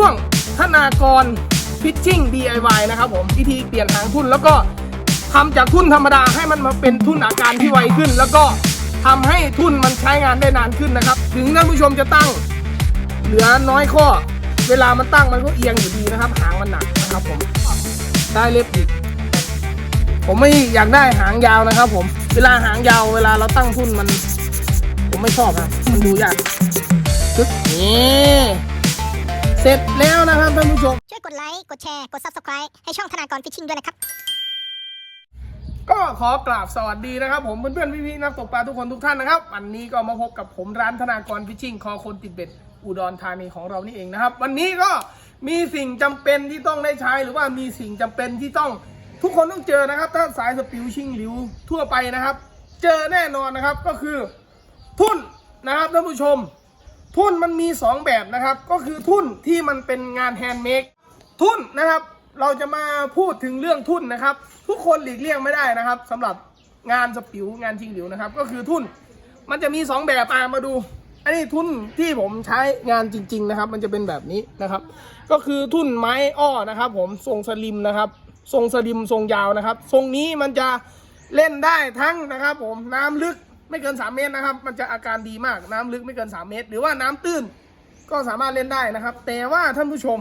ช่วงธนากรฟิชชิ่ง DIY นะครับผมวิธีเปลี่ยนหางทุ่นแล้วก็ทำจากทุ่นธรรมดาให้มันมาเป็นทุ่นอาการที่ไวขึ้น แล้วก็ทำให้ทุ่นมันใช้งานได้นานขึ้นนะครับ ถึงท่านผู้ชมจะตั้ง เหลือน้อยข้อ เวลามันตั้งมันก็เอียงอยู่ดีนะครับ หางมันหนักนะครับผมได้เล็บอีกผมไม่อยากได้หางยาวนะครับ ผม เวลาหางยาว เวลาเราตั้งทุ่นมัน ผมไม่ชอบครับมันดูยากปึ๊บนี่ เสร็จแล้วนะครับท่านผู้ชม ช่วยกดไลค์ กดแชร์ กด Subscribe ให้ช่องธนากรฟิชชิ่งด้วยนะครับ ก็ขอกราบสวัสดีนะครับ ผมเพื่อนๆพี่ๆนักตกปลาทุกคนทุกท่านนะครับ วันนี้ก็มาพบกับผมร้านธนากรฟิชชิ่งคอคนติดเบ็ดอุดรธานีของเรานี่เองนะครับ วันนี้ก็มีสิ่งจำเป็นที่ต้องได้ใช้หรือว่ามีสิ่งจำเป็นที่ต้องทุกคนต้องเจอนะครับ ถ้าสายสปิวชิงหลิวทั่วไปนะครับ เจอแน่นอนนะครับก็คือทุ่นนะครับท่านผู้ชม ทุ่นมันมี 2 แบบนะครับ ก็คือทุ่นที่มันเป็นงานแฮนด์เมดทุ่นนะครับ เราจะมาพูดถึงเรื่องทุ่นนะครับ ทุกคนหลีกเลี่ยงไม่ได้นะครับสำหรับงานสปิวงานชิงหลิวนะครับ ก็คือทุ่นมันจะมี 2 แบบอ่ามาดู อันนี้ทุ่นที่ผมใช้งานจริง ๆนะครับ มันจะเป็นแบบนี้นะครับ ก็คือทุ่นไม้อ้อนะครับ ผมทรงสลิมนะครับ ทรงสลิมทรงยาวนะครับ ทรงนี้มันจะเล่นได้ทั้งนะครับ ผมน้ำลึก ไม่เกิน 3 เมตรนะครับ มันจะอาการดีมากน้ำลึกไม่เกิน 3 เมตร หรือว่าน้ำตื้นก็สามารถเล่นได้นะครับ แต่ว่าท่านผู้ชม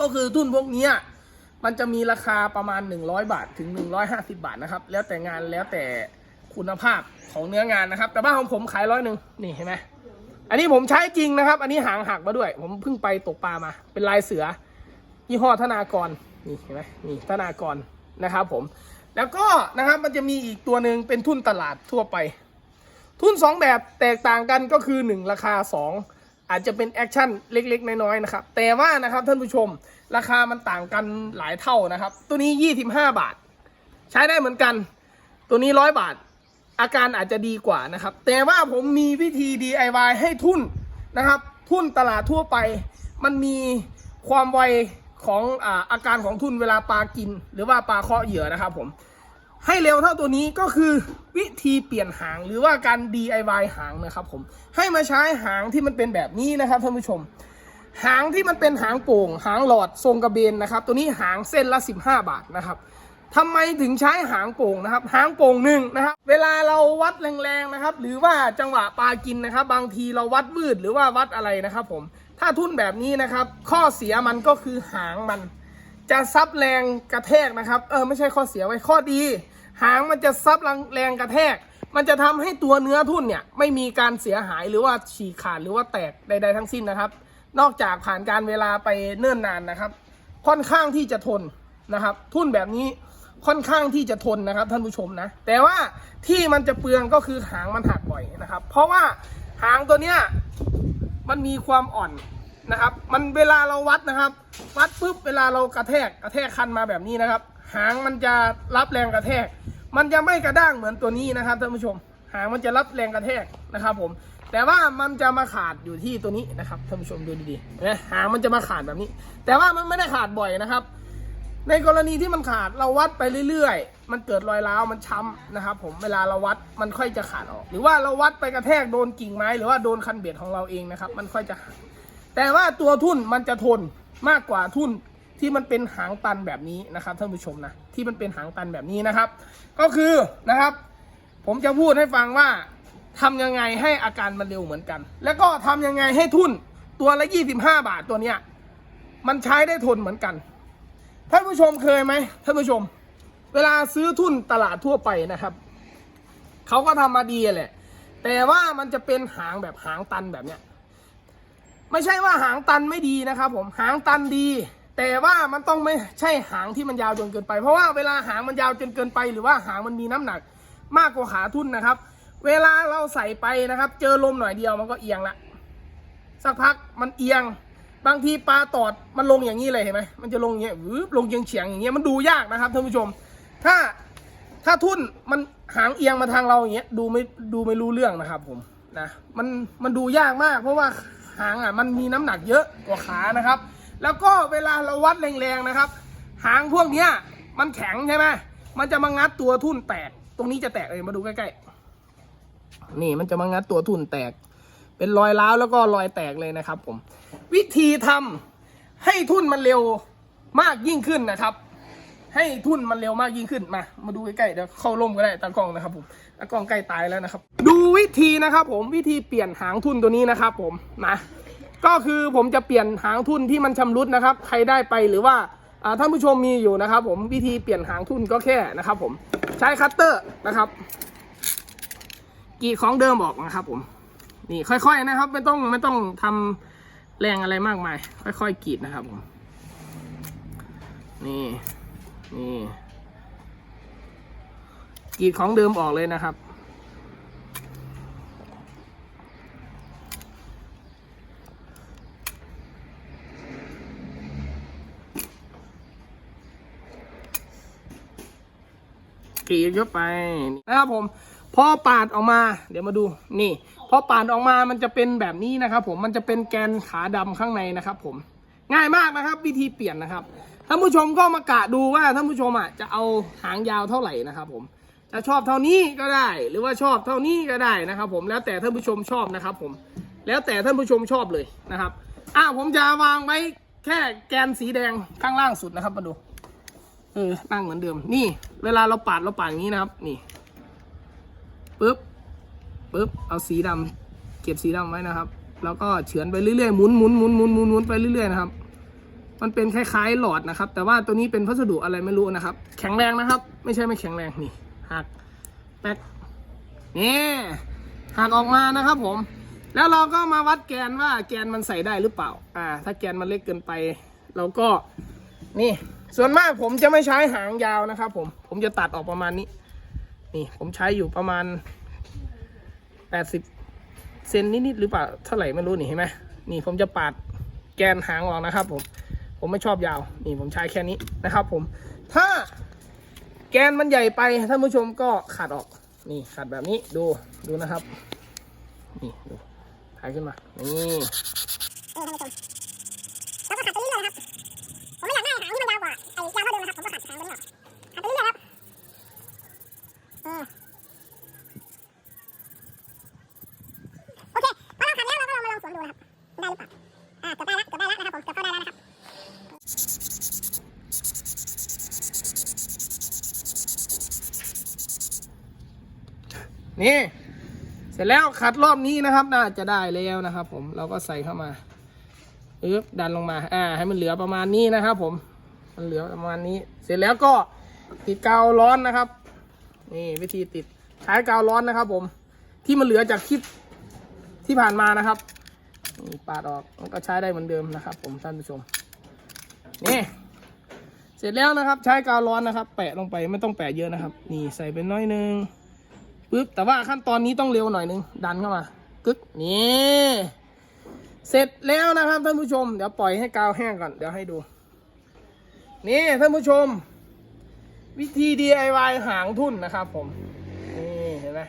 ก็คือทุ่นพวกนี้มันจะมีราคาประมาณ 100 บาทถึง 150 บาทนะครับ แล้วแต่งานแล้วแต่คุณภาพของเนื้องานนะครับ แต่บ้านของผมขายร้อยหนึ่งนี่เห็นไหมอันนี้ผมใช้จริงนะครับ อันนี้หางหักมาด้วย ผมเพิ่งไปตกปลามา เป็นลายเสือยี่ห้อธนากรนี่เห็นไหมนี่ธนากรนะครับผม แล้วก็นะครับมันจะมีอีกตัวหนึ่งเป็นทุนตลาดทั่วไป ทุน 2 แบบแตกต่างกันก็คือ 1 ราคา 2 อาจจะเป็นแอคชั่นเล็ก ๆ น้อยๆนะครับ แต่ว่านะครับท่านผู้ชมราคามันต่างกันหลายเท่านะครับ ตัวนี้ 25 บาท ใช้ได้เหมือนกัน ตัวนี้100บาท อาการอาจจะดีกว่านะครับ แต่ว่าผมมีวิธี DIY ให้ทุนนะครับทุนตลาดทั่วไป มันมีความไวของอาอาการของทุนเวลาปลากิน หรือว่าปลาเคาะเหยื่อนะครับผม ให้เร็วเท่าตัวนี้ก็คือวิธีเปลี่ยนหางหรือว่าการ DIY หางนะครับผมให้มาใช้หางที่มันเป็นแบบนี้นะครับท่านผู้ชม หางที่มันเป็นหางโป่ง หางหลอดทรงกระเบนนะครับ ตัวนี้หางเส้นละ 15 บาทนะครับทำไมถึงใช้หางโป่งนะครับ หางโป่งหนึ่งนะครับ เวลาเราวัดแรงๆนะครับ หรือว่าจังหวะปลากินนะครับ บางทีเราวัดวืดหรือว่าวัดอะไรนะครับ ผมถ้าทุ่นแบบนี้นะครับ ข้อเสียมันก็คือหางมัน จะซับแรงกระแทกนะครับ เออไม่ใช่ข้อเสียไว้ข้อดี หางมันจะซับแรงกระแทก มันจะทำให้ตัวเนื้อทุ่นเนี่ยไม่มีการเสียหายหรือว่าฉีกขาดหรือว่าแตกใด ๆ ทั้งสิ้นนะครับ นอกจากผ่านการเวลาไปเนิ่นนานนะครับ ค่อนข้างที่จะทนนะครับ ทุ่นแบบนี้ค่อนข้างที่จะทนนะครับท่านผู้ชมนะ แต่ว่าที่มันจะเปลืองก็คือหางมันหักบ่อยนะครับ เพราะว่าหางตัวเนี้ยมันมีความอ่อน นะครับ มันเวลาเราวัดนะครับ วัดปุ๊บเวลาเรากระแทกกระแทกคันมาแบบนี้นะครับ หางมันจะรับแรงกระแทก มันจะไม่กระด้างเหมือนตัวนี้นะครับท่านผู้ชม หางมันจะรับแรงกระแทกนะครับ ผม แต่ว่ามันจะมาขาดอยู่ที่ตัวนี้นะครับท่านผู้ชมดูดีๆนะหางมันจะมาขาดแบบนี้ แต่ว่ามันไม่ได้ขาดบ่อยนะครับ ในกรณีที่มันขาดเราวัดไปเรื่อยๆ มันเกิดรอยร้าวมันช้ำนะครับ ผมเวลาเราวัดมันค่อยจะขาดออก หรือว่าเราวัดไปกระแทกโดนกิ่งไม้หรือว่าโดนคันเบ็ดของเราเองนะครับ มันค่อยจะ แต่ว่าตัวทุ่นมันจะทนมากกว่าทุ่นที่มันเป็นหางตันแบบนี้นะครับท่านผู้ชมนะที่มันเป็นหางตันแบบนี้นะครับ ก็คือนะครับ ผมจะพูดให้ฟังว่าทำยังไงให้อาการมันเร็วเหมือนกัน แล้วก็ทำยังไงให้ทุ่นตัวละ 25 บาทตัวเนี้ยมันใช้ได้ทนเหมือนกัน ท่านผู้ชมเคยไหมท่านผู้ชม เวลาซื้อทุนตลาดทั่วไปนะครับเขาก็ทำมาดีแหละ แต่ว่ามันจะเป็นหางแบบหางตันแบบเนี้ย ไม่ใช่ว่าหางตันไม่ดีนะครับผมหางตันดี แต่ว่ามันต้องไม่ใช่หางที่มันยาวจนเกินไป เพราะว่าเวลาหางมันยาวจนเกินไป หรือว่าหางมันมีน้ำหนักมากกว่าขาทุ่นนะครับ เวลาเราใส่ไปนะครับ เจอลมหน่อยเดียวมันก็เอียงละสักพักมันเอียง บางทีปลาตอดมันลงอย่างนี้เลยเห็นไหมมันจะลงอย่างเงี้ยวืบลงเฉียงเฉียงอย่างเงี้ยมันดูยากนะครับท่านผู้ชม ถ้าถ้าทุ่นมันหางเอียงมาทางเราอย่างเงี้ยดูไม่ดูไม่รู้เรื่องนะครับผมนะมันมันดูยากมาก เพราะว่า หางอะมันมีน้ำหนักเยอะกว่าขานะครับ แล้วก็เวลาเราวัดแรงๆนะครับ หางพวกเนี้ยมันแข็งใช่ไหมมันจะมางัดตัวทุ่นแตก ตรงนี้จะแตกเลยมาดูใกล้ๆนี่มันจะมางัดตัวทุ่นแตก เป็นรอยร้าวแล้วก็รอยแตกเลยนะครับ ผม วิธีทให้ทุ่นมันเร็วมากยิ่งขึ้นนะครับ ให้ทุ่นมันเร็วมากยิ่งขึ้นมา มาดูใกล้ๆเดี๋ยวเข้าร่มก็ได้ตากล้องนะครับผมตากล้องใกล้ตายแล้วนะครับ ดูวิธีนะครับ ผมวิธีเปลี่ยนหางทุ่นตัวนี้นะครับ ผมนะก็คือผมจะเปลี่ยนหางทุ่นที่มันชำรุดนะครับ ใครได้ไปหรือว่าท่านผู้ชมมีอยู่นะครับ ผมวิธีเปลี่ยนหางทุ่นก็แค่นะครับ ผมใช้คัตเตอร์นะครับกรีดของเดิมออกนะครับ ผม นี่ค่อย ๆ นะครับ ไม่ต้องไม่ต้องทำแรงอะไรมากมาย ค่อย ๆกรีดนะครับ ผม นี่ นี่กรีดของเดิมออกเลยนะครับ กรีดเข้าไปนะครับผมพอปาดออกมา เดี๋ยวมาดูนี่พอปาดออกมามันจะเป็นแบบนี้นะครับ ผมมันจะเป็นแกนขาดำข้างในนะครับ ผมง่ายมากนะครับ วิธีเปลี่ยนนะครับ ท่านผู้ชมก็มากะดูว่าท่านผู้ชมอะจะเอาหางยาวเท่าไหร่นะครับผมจะชอบเท่านี้ก็ได้ หรือว่าชอบเท่านี้ก็ได้นะครับผมแล้วแต่ท่านผู้ชมชอบนะครับผมแล้วแต่ท่านผู้ชมชอบเลยนะครับอะผมจะวางไว้แค่แกนสีแดงข้างล่างสุดนะครับมาดูเออนั่งเหมือนเดิม นี่ เวลาเราปาดเราปาดอย่างนี้นะครับ นี่ปึ๊บปึ๊บเอาสีดำเก็บสีดำไว้นะครับ แล้วก็เฉือนไปเรื่อยๆหมุนหมุนหมุนหมุนหมุนหมุนไปเรื่อยๆนะครับ มันเป็นคล้ายๆหลอดนะครับ แต่ว่าตัวนี้เป็นพัสดุอะไรไม่รู้นะครับ แข็งแรงนะครับ ไม่ใช่ไม่แข็งแรงนี่หักแป๊กนี่หักออกมานะครับผม แล้วเราก็มาวัดแกนว่าแกนมันใส่ได้หรือเปล่า อ่า ถ้าแกนมันเล็กเกินไป เราก็นี่ ส่วนมากผมจะไม่ใช้หางยาวนะครับผม ผมจะตัดออกประมาณนี้ นี่ผมใช้อยู่ประมาณแปดสิบเซนนิดๆหรือเปล่าเท่าไหร่ไม่รู้นี่เห็นไหมนี่ผมจะปาดแกนหางออกนะครับผม ผมไม่ชอบยาว นี่ผมใช้แค่นี้นะครับ ผม ถ้าแกนมันใหญ่ไปท่านผู้ชมก็ขัดออก นี่ขัดแบบนี้ดูดูนะครับ นี่ดูถ่ายขึ้นมา นี่ผู้ชมแล้วก็ขัดไปเรื่อยๆนะครับ ผมไม่อยากได้หางที่มันยาวกว่าไอ้ยาวเท่าเดิมนะครับ ผมก็ขัดหางตัวนี้ออกขัดไปเรื่อยๆครับเออโอเคพอเราขัดแล้วเราก็ลองมาลองสวมดูนะครับ ได้หรือเปล่า อ่าเกือบได้แล้วเกือบได้แล้วนะครับผม เกือบเข้าได้แล้วนะครับ นี่ เสร็จแล้วขัดรอบนี้นะครับ น่าจะได้แล้วนะครับ ผมเราก็ใส่เข้ามาเอ๊บดันลงมา อ่า ให้มันเหลือประมาณนี้นะครับ ผม มันเหลือประมาณนี้ เสร็จแล้วก็ติดกาวร้อนนะครับ นี่วิธีติดใช้กาวร้อนนะครับ ผม ที่มันเหลือจากคลิปที่ผ่านมานะครับนี่ปาดออกมันก็ใช้ได้เหมือนเดิมนะครับ ผมท่านผู้ชม นี่ เสร็จแล้วนะครับ ใช้กาวร้อนนะครับ แปะลงไปไม่ต้องแปะเยอะนะครับ นี่ใส่เป็นน้อยนึง ปึ๊บแต่ว่าขั้นตอนนี้ต้องเร็วหน่อยนึง ดันเข้ามากึกนี่เสร็จแล้วนะครับท่านผู้ชม เดี๋ยวปล่อยให้กาวแห้งก่อน เดี๋ยวให้ดู นี่ท่านผู้ชม วิธี DIY หางทุ่นนะครับผม นี่เห็นไหม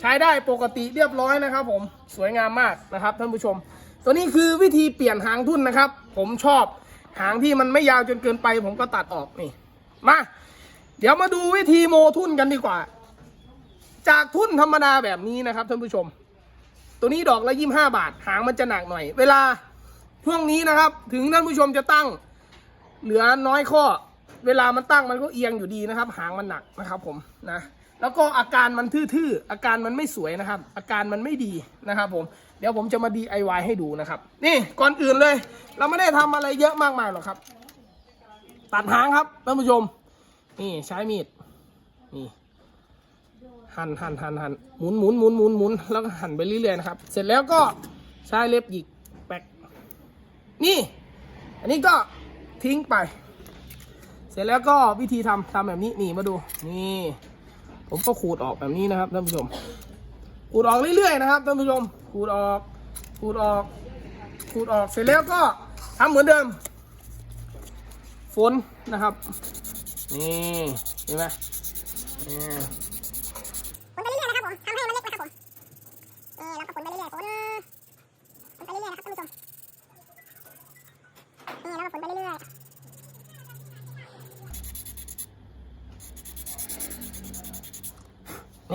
ใช้ได้ปกติเรียบร้อยนะครับ ผมสวยงามมากนะครับท่านผู้ชม ตัวนี้คือวิธีเปลี่ยนหางทุ่นนะครับ ผมชอบหางที่มันไม่ยาวจนเกินไป ผมก็ตัดออกนี่มา เดี๋ยวมาดูวิธีโมทุ่นกันดีกว่า จากทุ่นธรรมดาแบบนี้นะครับท่านผู้ชม ตัวนี้ดอกละยี่ห้าบาท หางมันจะหนักหน่อย เวลาช่วงนี้นะครับ ถึงท่านผู้ชมจะตั้ง เหลือน้อยข้อ เวลามันตั้งมันก็เอียงอยู่ดีนะครับ หางมันหนักนะครับผมนะแล้วก็อาการมันทื่อๆอาการมันไม่สวยนะครับ อาการมันไม่ดีนะครับ ผม เดี๋ยวผมจะมา DIY ให้ดูนะครับ นี่ก่อนอื่นเลย เราไม่ได้ทำอะไรเยอะมากมายหรอกครับ ตัดหางครับท่านผู้ชม นี่ใช้มีดนี่ หั่นหั่นหั่นหั่นหมุนหมุนหมุนหมุนหมุนแล้วก็หั่นไปเรื่อยๆนะครับ เสร็จแล้วก็ใช้เล็บหยิกแปกนี่ อันนี้ก็ทิ้งไป เสร็จแล้วก็วิธีทำทำแบบนี้นี่มาดู นี่ ผมก็ขูดออกแบบนี้นะครับท่านผู้ชมขูดออกเรื่อยๆนะครับท่านผู้ชมขูดออกขูดออกขูดออกเสร็จแล้วก็ทำเหมือนเดิม ฝนนะครับ นี่เห็นไหม เออแล้วก็ฝนไปเรื่อยๆฝนฝนไปเรื่อยๆนะครับท่านผู้ชมนี่แล้วก็ฝนไปเรื่อยๆ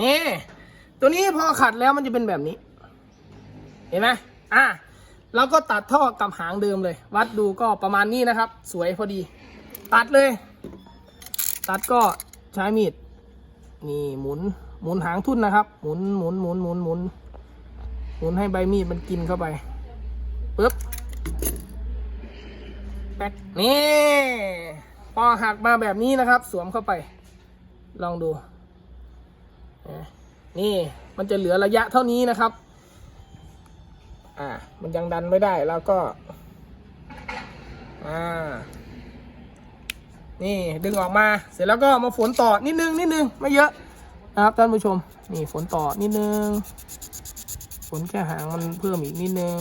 นี่ตัวนี้พอขัดแล้วมันจะเป็นแบบนี้ เห็นไหมอะแล้วก็ตัดท่อกับหางเดิมเลย วัดดูก็ประมาณนี้นะครับ สวยพอดี ตัดเลย ตัดก็ใช้มีดนี่หมุนหมุนหางทุ่นนะครับ หมุนหมุนหมุนหมุนหมุน หมุนให้ใบมีดมันกินเข้าไปปึ๊บแป๊กนี่พอหักมาแบบนี้นะครับ สวมเข้าไป ลองดู นี่มันจะเหลือระยะเท่านี้นะครับ อ่า มันยังดันไม่ได้แล้วก็ อ่า นี่ดึงออกมา เสร็จแล้วก็มาฝนต่อนิดนึงนิดนึงไม่เยอะนะครับท่านผู้ชม นี่ฝนต่อนิดนึง ฝนแค่หางมันเพิ่มอีกนิดนึง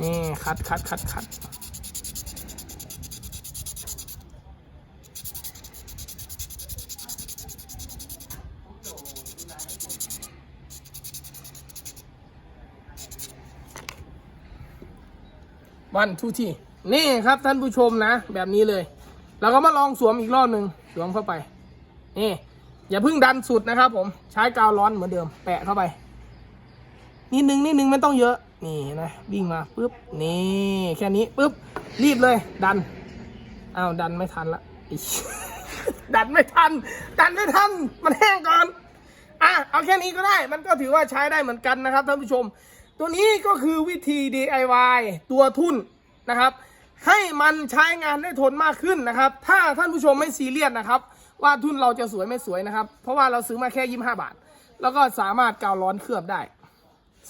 นี่คัดคัดคัดคัดวันทูที่นี่ครับท่านผู้ชมนะ แบบนี้เลย เราก็มาลองสวมอีกรอบหนึ่งสวมเข้าไป นี่ อย่าเพิ่งดันสุดนะครับ ผมใช้กาวร้อนเหมือนเดิม แปะเข้าไป นิดนึงนิดนึงไม่ต้องเยอะ นี่นะวิ่งมาปุ๊บนี่แค่นี้ปุ๊บรีบเลย ดันอ้าวดันไม่ทันละดันไม่ทัน ดันไม่ทัน มันแห้งก่อนอะเอาแค่นี้ก็ได้ มันก็ถือว่าใช้ได้เหมือนกันนะครับท่านผู้ชม ตัวนี้ก็คือวิธี DIY ตัวทุ่นนะครับ ให้มันใช้งานได้ทนมากขึ้นนะครับ ถ้าท่านผู้ชมไม่ซีเรียสนะครับ ว่าทุนเราจะสวยไม่สวยนะครับ เพราะว่าเราซื้อมาแค่ยี่ห้าบาท แล้วก็สามารถกาวร้อนเคลือบได้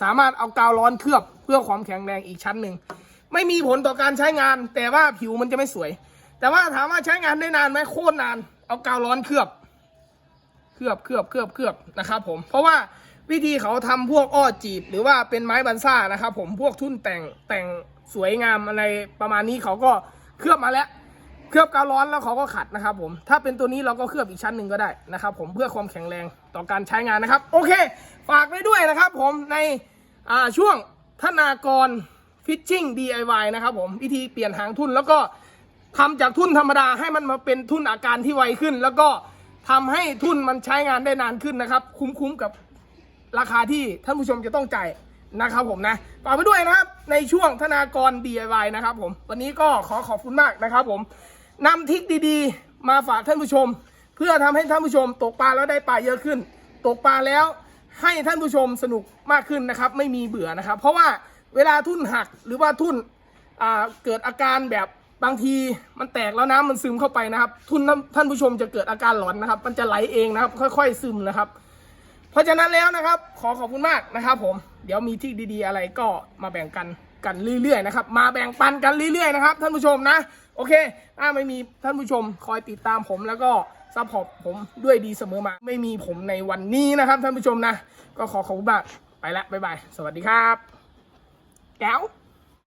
สามารถเอากาวร้อนเคลือบเพื่อความแข็งแรงอีกชั้นหนึ่งไม่มีผลต่อการใช้งาน แต่ว่าผิวมันจะไม่สวย แต่ว่าถามว่าใช้งานได้นานไหมโคตรนาน เอากาวร้อนเคลือบ เคลือบเคลือบเคลือบเคลือบนะครับผม เพราะว่าวิธีเขาทำพวกอ้อจีบ หรือว่าเป็นไม้บันซ่านะครับผมพวกทุ่นแต่งแต่ง สวยงามอะไรประมาณนี้เขาก็เคลือบมาแล้ว เคลือบกาวร้อนแล้วเขาก็ขัดนะครับผม ถ้าเป็นตัวนี้เราก็เคลือบอีกชั้นหนึ่งก็ได้นะครับผมเพื่อความแข็งแรงต่อการใช้งานนะครับ โอเค ฝากไว้ด้วยนะครับผมในอ่าช่วงธนากรฟิชชิ่ง DIY นะครับผมวิธีเปลี่ยนหางทุ่นแล้วก็ทำจากทุ่นธรรมดาให้มันมาเป็นทุ่นอาการที่ไวขึ้น แล้วก็ทำให้ทุ่นมันใช้งานได้นานขึ้นนะครับ คุ้มๆกับราคาที่ท่านผู้ชมจะต้องจ่าย นะครับผมนะฝากไปด้วยนะครับในช่วงธนากร DIY นะครับผมวันนี้ก็ขอขอบคุณมากนะครับผมนำทิคดีๆ มาฝากท่านผู้ชม เพื่อทำให้ท่านผู้ชม ตกปลาแล้วได้ปลาเยอะขึ้น ตกปลาแล้วให้ท่านผู้ชมสนุกมากขึ้นนะครับ ไม่มีเบื่อนะครับ เพราะว่าเวลาทุ่นหักหรือว่าทุ่นเกิดอาการแบบบางทีมันแตกแล้วน้ำมันซึมเข้าไปนะครับทุนน้ำท่านผู้ชมจะเกิดอาการหลอนนะครับ มันจะไหลเองนะครับ ค่อย ๆ ซึมนะครับ เพราะฉะนั้นแล้วนะครับ ขอขอบคุณมากนะครับผม เดี๋ยวมีที่ดีๆอะไรก็มาแบ่งกันกันเรื่อยๆนะครับ มาแบ่งปันกันเรื่อยๆนะครับท่านผู้ชมนะ โอเคถ้าไม่มีท่านผู้ชมคอยติดตามผมแล้วก็ซัพพอร์ตผมด้วยดีเสมอมา ไม่มีผมในวันนี้นะครับท่านผู้ชมนะ ก็ขอขอบคุณมากไปละบ๊ายบาย สวัสดีครับแก้ว